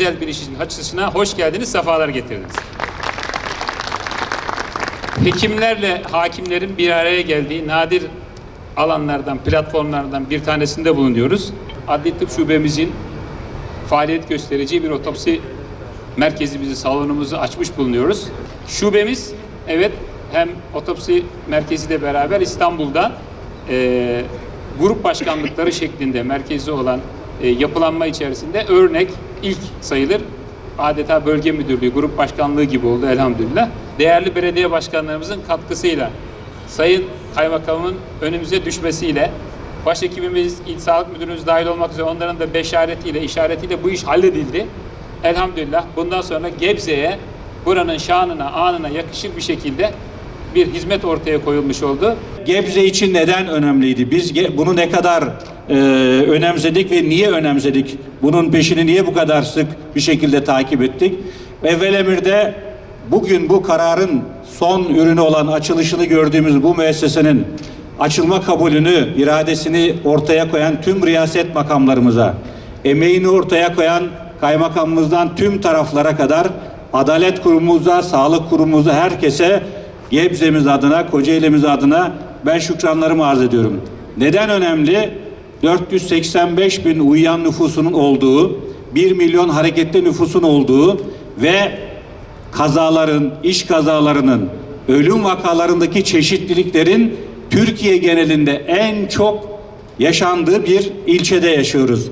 25. açılışına hoş geldiniz, sefalar getirdiniz. Hekimlerle hakimlerin bir araya geldiği nadir alanlardan, platformlardan bir tanesinde bulunuyoruz. Adli Tıp Şubemizin faaliyet göstereceği bir otopsi merkezimizi, salonumuzu açmış bulunuyoruz. Şubemiz, evet hem otopsi merkeziyle beraber İstanbul'da e, grup başkanlıkları şeklinde merkezi olan e, yapılanma içerisinde örnek ilk sayılır. Adeta bölge müdürlüğü, grup başkanlığı gibi oldu elhamdülillah. Değerli belediye başkanlarımızın katkısıyla, Sayın Kaymakamın önümüze düşmesiyle, başhekimimiz, İl Sağlık Müdürümüz dahil olmak üzere onların da beşaretiyle, işaretiyle bu iş halledildi. Elhamdülillah bundan sonra Gebze'ye buranın şanına, anına yakışır bir şekilde bir hizmet ortaya koyulmuş oldu. Gebze için neden önemliydi? Biz bunu ne kadar e, önemsedik ve niye önemsedik? Bunun peşini niye bu kadar sık bir şekilde takip ettik? Evvel emirde bugün bu kararın son ürünü olan açılışını gördüğümüz bu müessesenin açılma kabulünü, iradesini ortaya koyan tüm riyaset makamlarımıza, emeğini ortaya koyan kaymakamımızdan tüm taraflara kadar adalet kurumumuza, sağlık kurumumuza herkese Gebze'miz adına, Kocaeli'miz adına ben şükranlarımı arz ediyorum. Neden önemli? 485 bin uyuyan nüfusunun olduğu, 1 milyon hareketli nüfusun olduğu ve kazaların, iş kazalarının, ölüm vakalarındaki çeşitliliklerin Türkiye genelinde en çok yaşandığı bir ilçede yaşıyoruz.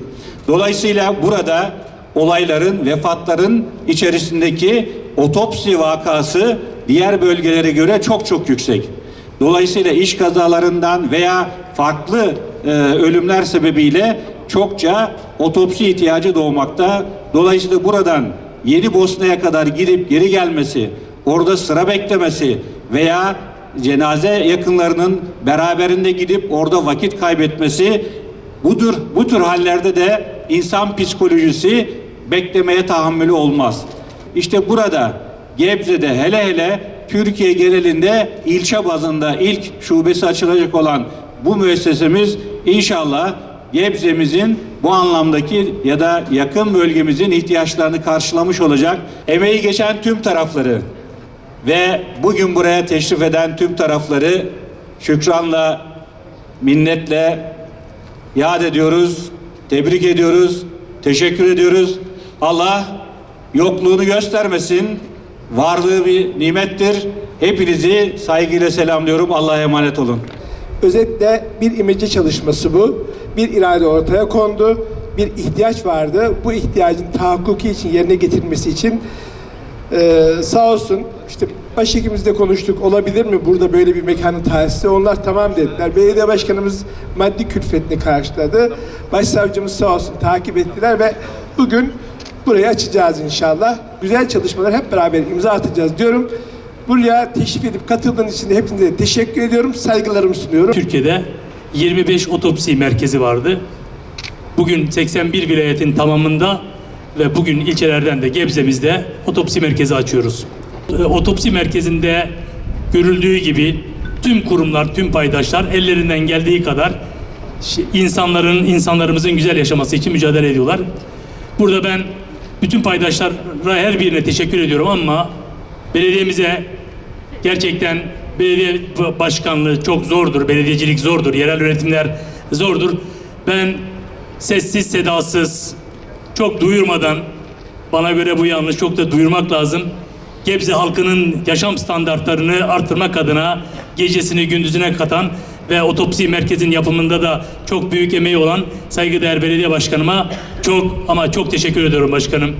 Dolayısıyla burada olayların, vefatların içerisindeki otopsi vakası diğer bölgelere göre çok çok yüksek. Dolayısıyla iş kazalarından veya farklı e, ölümler sebebiyle çokça otopsi ihtiyacı doğmakta. Dolayısıyla buradan Yeni Bosna'ya kadar gidip geri gelmesi, orada sıra beklemesi veya cenaze yakınlarının beraberinde gidip orada vakit kaybetmesi budur. Bu tür hallerde de insan psikolojisi beklemeye tahammülü olmaz. İşte burada Gebze'de hele hele Türkiye genelinde ilçe bazında ilk şubesi açılacak olan bu müessesemiz inşallah Gebze'mizin bu anlamdaki ya da yakın bölgemizin ihtiyaçlarını karşılamış olacak. Emeği geçen tüm tarafları ve bugün buraya teşrif eden tüm tarafları şükranla, minnetle yad ediyoruz, tebrik ediyoruz, teşekkür ediyoruz. Allah yokluğunu göstermesin, varlığı bir nimettir. Hepinizi saygıyla selamlıyorum. Allah'a emanet olun. Özetle bir imece çalışması bu. Bir irade ortaya kondu. Bir ihtiyaç vardı. Bu ihtiyacın tahakkuki için yerine getirilmesi için eee sağ olsun işte başhekimizle konuştuk. Olabilir mi burada böyle bir mekanın tahsisi? Onlar tamam dediler. Belediye başkanımız maddi külfetini karşıladı. Başsavcımız sağ olsun takip ettiler ve bugün burayı açacağız inşallah. Güzel çalışmalar hep beraber imza atacağız diyorum. Buraya teşrif edip katıldığınız için hepinize teşekkür ediyorum. Saygılarımı sunuyorum. Türkiye'de 25 otopsi merkezi vardı. Bugün 81 vilayetin tamamında ve bugün ilçelerden de Gebze'mizde otopsi merkezi açıyoruz. E, Otopsi merkezinde görüldüğü gibi tüm kurumlar, tüm paydaşlar ellerinden geldiği kadar insanların, insanlarımızın güzel yaşaması için mücadele ediyorlar. Burada ben bütün paydaşlara her birine teşekkür ediyorum ama belediyemize Gerçekten belediye başkanlığı çok zordur, belediyecilik zordur, yerel yönetimler zordur. Ben sessiz sedasız, çok duyurmadan, bana göre bu yanlış çok da duyurmak lazım. Gebze halkının yaşam standartlarını artırmak adına gecesini gündüzüne katan ve otopsi merkezin yapımında da çok büyük emeği olan saygıdeğer belediye başkanıma çok ama çok teşekkür ediyorum başkanım.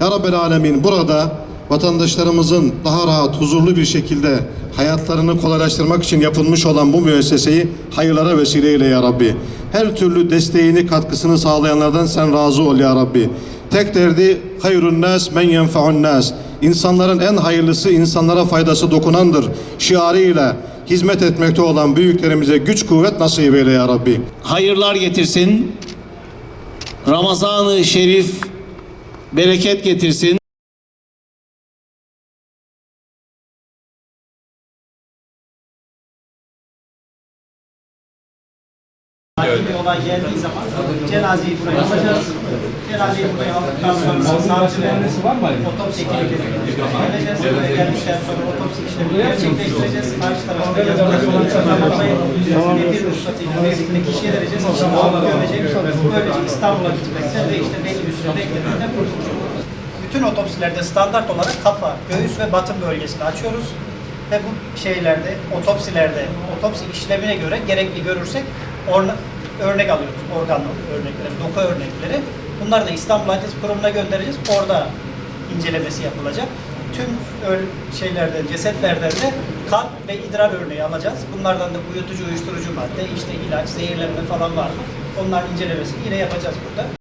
Ya Rabbel Alemin burada vatandaşlarımızın daha rahat, huzurlu bir şekilde hayatlarını kolaylaştırmak için yapılmış olan bu müesseseyi hayırlara vesile eyle ya Rabbi. Her türlü desteğini, katkısını sağlayanlardan sen razı ol ya Rabbi. Tek derdi hayrun nas men yenfa'un nas. İnsanların en hayırlısı insanlara faydası dokunandır. Şiarıyla hizmet etmekte olan büyüklerimize güç kuvvet nasip eyle ya Rabbi. hayırlar getirsin. Ramazan-ı Şerif bereket getirsin. Bir olay geldiği zaman cenazeyi buraya alacağız. Cenazeyi buraya aldıktan sonra savcılarımız otopsi ekibine geleceğiz. Buraya geldikten sonra otopsi işlemini gerçekleştireceğiz. Karşı tarafta yazılı olan tanımlamayı nefir ruhsatıyla birlikte kişiye vereceğiz. Kişi görecek. Böylece İstanbul'a gitmekten ve işte belli bir süre beklemekten kurtulacak. Bütün otopsilerde standart olarak kafa, göğüs ve batın bölgesini açıyoruz. Ve bu şeylerde, otopsilerde, otopsi işlemine göre gerekli görürsek orna- örnek alıyoruz. Organ örnekleri, doku örnekleri. Bunları da İstanbul Anestezi Kurumu'na göndereceğiz. Orada incelemesi yapılacak. Tüm şeylerden, cesetlerden de kan ve idrar örneği alacağız. Bunlardan da uyutucu, uyuşturucu madde, işte ilaç, zehirlenme falan var mı? Onların incelemesini yine yapacağız burada.